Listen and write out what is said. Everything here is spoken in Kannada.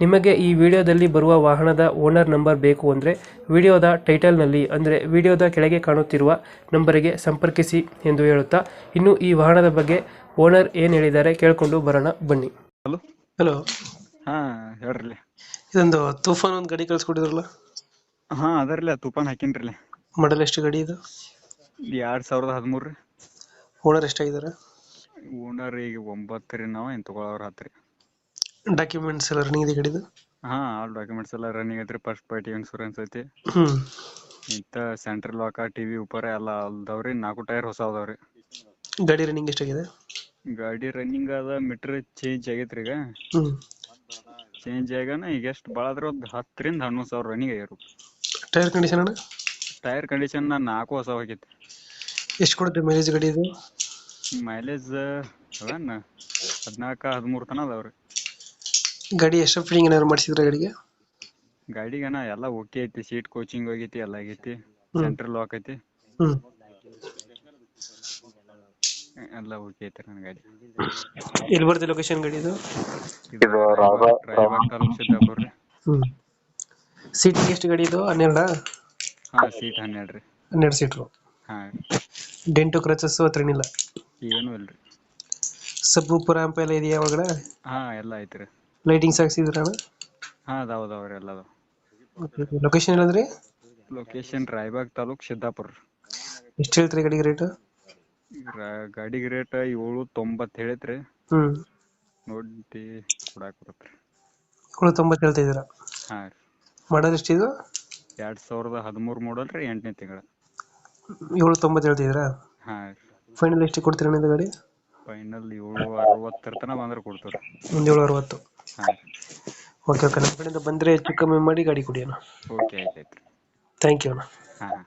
ನಿಮಗೆ ಈ ವಿಡಿಯೋದಲ್ಲಿ ಬರುವ ವಾಹನದ ಓನರ್ ನಂಬರ್ ಬೇಕು ಅಂದರೆ ವಿಡಿಯೋದ ಟೈಟಲ್ನಲ್ಲಿ ಅಂದರೆ ವಿಡಿಯೋದ ಕೆಳಗೆ ಕಾಣುತ್ತಿರುವ ನಂಬರಿಗೆ ಸಂಪರ್ಕಿಸಿ ಎಂದು ಹೇಳುತ್ತಾ ಇನ್ನು ಈ ವಾಹನದ ಬಗ್ಗೆ ಓನರ್ ಏನು ಹೇಳಿದ್ದಾರೆ ಕೇಳಿಕೊಂಡು ಬರೋಣ ಬನ್ನಿ. ಹಲೋ? ಹಲೋ. ಹಾ ಹೇಳ್ರಿ. ಇದೊಂದು ತೂಫಾನ್ ಒಂದು ಗಾಡಿ ಕಳಿಸ್ಕೊಟ್ಟಿದ್ರಲ್ಲ? ಹಾ ಅದರ್ಲೆ ತೂಫಾನ್ ಹಾಕಿನ್ರಿ. ಮಾಡಲ್ ಎಷ್ಟು ಗಾಡಿ ಇದು? ಎರಡ್ ಸಾವಿರದ ಹದಿಮೂರು ರೀ. ಓನರ್ ಎಷ್ಟಾಗಿದ್ದಾರೆ? ಓನರ್ ಈಗ ಒಂಬತ್ತು ರೀ ನಾವು ಏನ್ ಹತ್ತು ಹತ್ರಿ ಡಾಕ್ಯುಮೆಂಟ್ಸ್ ಎಲ್ಲ ರನ್ನಿಂಗ್ ಇದೆ ಗಾಡಿದು ಹಾ ಆಲ್ ಡಾಕ್ಯುಮೆಂಟ್ಸ್ ಎಲ್ಲ ರನ್ನಿಂಗ್ ಐತ್ರಿ. ಫಸ್ಟ್ ಪಾರ್ಟಿ ಇನ್ಶೂರೆನ್ಸ್ ಐತಿ. ಹ್ಞೂ ಇಂತ ಸೆಂಟ್ರಲ್ ಲಾಕ ಟಿವಿ ಉಪರ ಎಲ್ಲ ಅಲ್ದಾವ್ರಿ. ನಾಲ್ಕು ಟೈರ್ ಹೊಸ ಅದಾವ್ರಿ. ಗಾಡಿ ರನ್ನಿಂಗ್ ಎಷ್ಟಾಗಿದೆ? ಗಾಡಿ ರನ್ನಿಂಗ್ ಅದ ಮೀಟರ್ ಚೇಂಜ್ ಆಗೈತ್ರಿ ಈಗ. ಹ್ಞೂ ಚೇಂಜ್ ಆಗ್ಯಾನ ಈಗ ಎಷ್ಟು ಭಾಳ ಆದ್ರ ಒಂದು ಹತ್ತರಿಂದ ಹನ್ನೊಂದು ಸಾವಿರ ರನ್ನಿಂಗ್ ಆಗ್ಯಾರ ಟೈರ್ ಕಂಡೀಷನ್ ಅಣ್ಣ? ಟೈರ್ ಕಂಡೀಷನ್ ನಾಲ್ಕು ಹೊಸ ಹೋಗೈತಿ. ಎಷ್ಟು ಕೊಡುತ್ತೆ ಮೈಲೇಜ್ ಗಾಡಿ ಇದು? ಮೈಲೇಜ್ ಅದನ್ನ ಹದಿನಾಲ್ಕ ಹದಿಮೂರು ತನ ಅದಾವ್ರಿ. ಗಾಡಿ ಎಷ್ಟು ಫ್ರೀ ಏನಾದ್ರು ಮಾಡ್ಸಿದ್ರ ಗಾಡಿಗೆ? ಗಾಡಿಗನ ಎಲ್ಲ ಓಕೆ ಐತಿ ಸೀಟ್ ಕೋಚಿಂಗ್ ಹೋಗೈತಿ ಎಲ್ಲ ಆಗೈತಿ ಸೆಂಟ್ರ್ ಲಾಕ್ ಐತಿ. ಎಲ್ಲ ಓಕೆ ಐತಿ ನನ್ನ ಗಾಡಿ. ಎಲ್ಲಿ ಬರುತ್ತೆ ಲೊಕೇಶನ್ ಗಾಡಿ ಇದು? ಇದು ರಾಯಬಾಗ್ ತಾಲೂಕ್ ಸಿದ್ದಾಪುರ ರೀ ಹ್ಞೂ ಸೀಟಿಂಗ್ ಎಷ್ಟು ಗಾಡಿ ಇದು? ಹನ್ನೆರಡಾ? ಹಾ ಸೀಟ್ ಹನ್ನೆರಡು ರೀ. ಹನ್ನೆರಡು ಸೀಟ್ರು ಹಾ. ಡೆಂಟು ಕ್ರಚಸ್ ಹತ್ರ ಏನಿಲ್ಲ? ಏನು ಇಲ್ರಿ. ಸಬ್ ಸಬ್ಬು ರ್ಯಾಂಪ್ ಎಲ್ಲ ಇದೆಯಾ ಒಳಗಡೆ ಹಾ ಎಲ್ಲ ಐತ್ರಿ. ಲೈಟಿಂಗ್ಸ್ ಹಾಕ್ಸಿದ್ರಣ ಹಾ ಅದಾವ ಅದಾವ್ರಿ ಎಲ್ಲ ಅದಾವ. ಲೊಕೇಶನ್ ಇಲ್ಲಂದ್ರೆ ಲೊಕೇಶನ್ ರಾಯಬಾಗ್ ತಾಲೂಕ್ ಸಿದ್ದಾಪುರ. ಎಷ್ಟು ಹೇಳ್ತೀರಿ ಗಾಡಿಗೆ ರೇಟ್ ಗಾಡಿ ಗಾಡಿಗೆ ರೇಟ್ ಏಳು ತೊಂಬತ್ತು ಹೇಳೈತ್ರಿ. ಹ್ಞೂ ನೋಡಿ ಕೊಡಾಕ್ ಬರತ್ರಿ. ಏಳು ತೊಂಬತ್ತು ಹೇಳ್ತಾ ಇದ್ದೀರಾ? ಹಾ ರೀ. ಮಾಡೋದು ಎಷ್ಟಿದು ಎರಡ್ ಸಾವಿರದ ಹದಿಮೂರು ಮಾಡಲ್ ರೀ ಎಂಟನೇ ತಿಂಗಳ. ಏಳು ತೊಂಬತ್ತು ಹೇಳ್ತಿದ್ದೀರಾ ಹಾ ರೀ. ಫೈನಲ್ ಎಷ್ಟು ಕೊಡ್ತೀರಾ ಇದು ಗಾಡಿ? ಫೈನಲ್ ಏಳು ಅರವತ್ತರ ತನಕ ಬಂದ್ರೆ ಕೊಡ್ತೀವಿ ರೀ ಒಂದು ಏಳು ಅರವತ್ತು. ಹಾ. ಓಕೆ ಓಕೆ ನಮ್ಮ ಕಡೆಯಿಂದ ಬಂದರೆ ಹೆಚ್ಚು ಕಮ್ಮಿ ಮಾಡಿ ಗಾಡಿ ಕೊಡಿ ಅಣ್ಣ ಓಕೆ ಆಯ್ತು ಆಯ್ತು ಥ್ಯಾಂಕ್ ಯು ಅಣ್ಣ. ಹಾ ಹಾ.